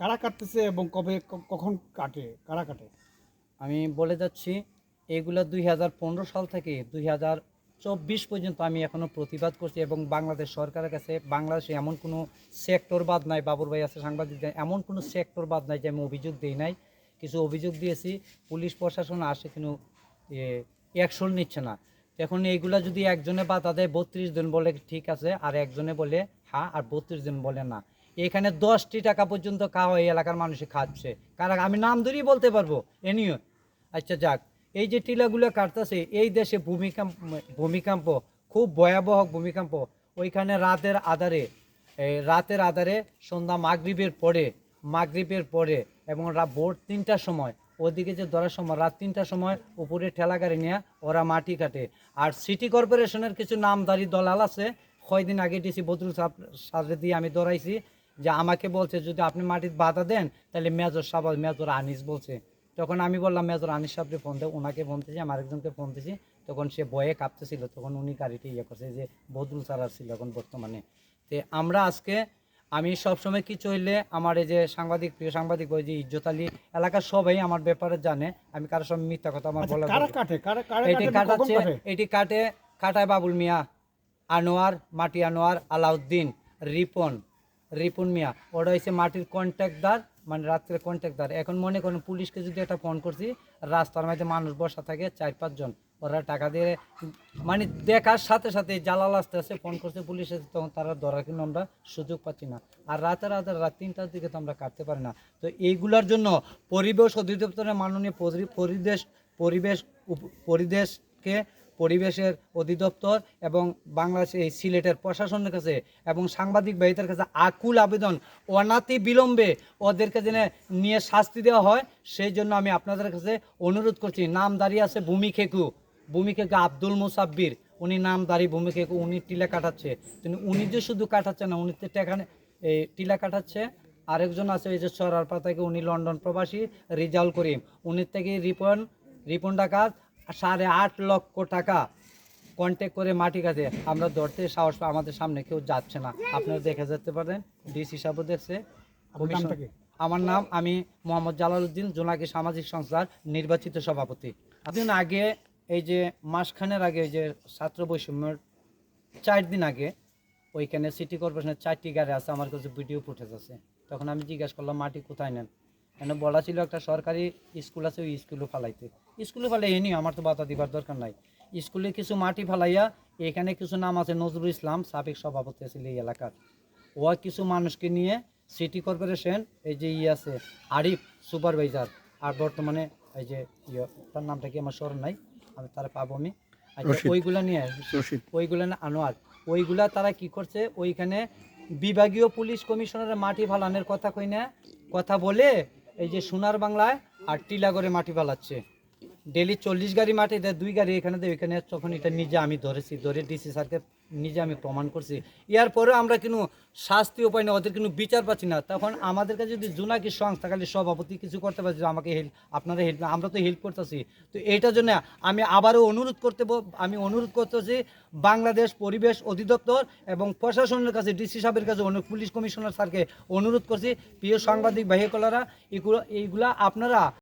কারা কাটতেছে এবং কবে কখন কাটে? কারা কাটে? আমি বলে যাচ্ছি, এগুলো দুই হাজার পনেরো সাল থেকে দুই চব্বিশ পর্যন্ত আমি এখনও প্রতিবাদ করছি এবং বাংলাদেশ সরকারের কাছে বাংলাদেশে এমন কোনো সেক্টর বাদ নাই বাবুর ভাই আছে, সাংবাদিক এমন কোনো সেক্টর বাদ নাই যে আমি অভিযোগ দিই নাই, কিছু অভিযোগ দিয়েছি, পুলিশ প্রশাসন আসে কিন্তু অ্যাকশন নিচ্ছে না। এখন এইগুলা যদি একজনে বাধা দেয়, বত্রিশ দিন বলে ঠিক আছে, আর একজনে বলে হ্যাঁ আর বত্রিশ দিন বলে না। এখানে দশটি টাকা পর্যন্ত খাওয়া এই এলাকার মানুষে খাচ্ছে। কারণ আমি নাম ধরেই বলতে পারব এনিও আচ্ছা যাক। এই যে টিলাগুলো কাটতেছে, এই দেশে ভূমিকম্প ভূমিকম্প, খুব ভয়াবহ ভূমিকম্প। ওইখানে রাতের আধারে রাতের আধারে সন্ধ্যা মাগরিবের পরে মাগরিবের পরে এবং ভোর তিনটার সময়, ওদিকে যে ধরার সময়, রাত তিনটার সময় উপরে ঠেলা গাড়ি নিয়ে ওরা মাটি কাটে। আর সিটি কর্পোরেশনের কিছু নামদারি দলাল আছে, কয়দিন আগে ডিসি বদরুল সাহেব দিয়ে আমি দৌড়াইছি যে আমাকে বলছে যদি আপনি মাটির বাধা দেন তাহলে মেজর সাহেব মেজর আনিস বলছে। তখন আমি বললাম মেজর আনিস সাহেবকে ফোন দেয় ওনাকে ফোন দিয়েছি আমার একজনকে ফোন দিয়েছি। তখন সে বয়ে কাঁপতেছিল। তখন উনি গাড়িটি ইয়ে করছে যে বদরুল স্যার ছিল এখন বর্তমানে। তে আমরা আজকে আমি সবসময় কিছু হইলে আমার এই যে সাংবাদিক প্রিয় সাংবাদিক ওই যে ইজ্জত আলী এলাকার সবাই আমার ব্যাপারে জানে। আমি কারোর সঙ্গে মিথ্যা কথা আমার আচ্ছা, বলা এটি কাটাচ্ছে এটি কাটে কাটায় বাবুল মিয়া আনোয়ার মাটি আনোয়ার আলাউদ্দিন রিপন। রিপন মিয়া। ওরা হচ্ছে মাটির কন্ট্রাক্টদার মানে রাত্রে কন্ট্রাক্টদার এখন মনে করেন পুলিশকে যদি একটা ফোন করছি, রাস্তার মধ্যে মানুষ বসা থাকে, চার পাঁচজন ওরা টাকা দিয়ে মানে দেখার সাথে সাথে জালাল আসতে আসতে ফোন করছে পুলিশ এসে তখন তারা ধরার কিন্তু আমরা সুযোগ পাচ্ছি না। আর রাতে রাতে রাত তিনটার দিকে তো আমরা কাটতে পারি না। তো এইগুলোর জন্য পরিবেশ অধিদপ্তরের মাননীয় পরিবেশ পরিবেশ পরিবেশকে পরিবেশের অধিদপ্তর এবং বাংলাদেশের এই সিলেটের প্রশাসনের কাছে এবং সাংবাদিক ভাইদের কাছে আকুল আবেদন, অনাতি বিলম্বে ওদেরকে যেন নিয়ে শাস্তি দেওয়া হয়, সেই জন্য আমি আপনাদের কাছে অনুরোধ করছি। নাম দাঁড়িয়ে আছে ভূমি খেকু ভূমি খেকু আব্দুল মুসাব্বির। উনি নাম দাঁড়িয়ে ভূমি খেকু উনি টিলা কাটাচ্ছে। কিন্তু উনি যে শুধু কাটাচ্ছে না, উনি তো টেকা এই টিলা কাটাচ্ছে। আরেকজন আছে এই যে সরার পাতাকে, উনি লন্ডন প্রবাসী, রিজাউল করিম। উনি থেকে রিপন রিপন ডাকাত সাড়ে আট লক্ষ টাকা কন্ট্যাক্ট করে মাটি কাজে আমরা ধরতে সাহস আমাদের সামনে কেউ যাচ্ছে না। আপনারা দেখে যেতে পারেন ডিসি সাহেবও দেখছে? আমার নাম আমি মোহাম্মদ জালালউদ্দিন জোনাকি সামাজিক সংস্থার নির্বাচিত সভাপতি। দিন আগে এই যে মাসখানের আগে এই যে ছাত্র বৈষম্যের চার দিন আগে ওইখানে সিটি কর্পোরেশনের চারটি গাড়ি আছে আমার কাছে ভিডিও ফুটেজ আছে। তখন আমি জিজ্ঞাসা করলাম মাটি কোথায় নেন? এখানে বলা ছিল একটা সরকারি স্কুল আছে ওই স্কুলে ফালাইতে। স্কুলে ফালাই এনি আমার তো বাধা দিবার দরকার নাই। স্কুলে কিছু মাটি ফালাইয়া এখানে কিছু নাম আছে নজরুল ইসলাম সাবেক সভাপতি ছিল এই এলাকার। ও কিছু মানুষকে নিয়ে সিটি কর্পোরেশন এই যে ই আছে আরিফ সুপারভাইজার আর বর্তমানে এই যে ইয়ে তার নামটা কি আমার স্মরণ নাই আমি তারা পাবো আমি। আচ্ছা। ওইগুলা নিয়ে। ওইগুলা না আনোয়ার। ওইগুলা তারা কি করছে ওইখানে বিভাগীয় পুলিশ কমিশনারের মাটি ফালানোর কথা কই না কথা বলে এই যে সোনার বাংলায় আর টিলা করে মাটি পালাচ্ছে। ডেলি চল্লিশ গাড়ি মাটি দেয়, দুই গাড়ি এখানে দেয় এখানে তখন এটা নিজে আমি ধরেছি, ধরে ডিসি স্যারকে, নিজে আমি প্রমাণ করছি। ইয়ার পরেও আমরা কিন্তু শাস্তি উপায় না ওদের কিন্তু বিচার পাচ্ছি না। তখন আমাদের কাছে যদি জোনাকি সংস্থা, খালি সভাপতি কিছু করতে পারছে আমাকে হেল্প আপনারা হেল্প আমরা তো হেল্প করতেছি। তো এইটার জন্য আমি আবারও অনুরোধ করতে আমি অনুরোধ করতেছি বাংলাদেশ পরিবেশ অধিদপ্তর এবং প্রশাসনের কাছে ডিসি সাহেবের কাছে অনু- পুলিশ কমিশনার স্যারকে অনুরোধ করছি, প্রিয় সাংবাদিক ভাইকলারা এগুলো, এইগুলা আপনারা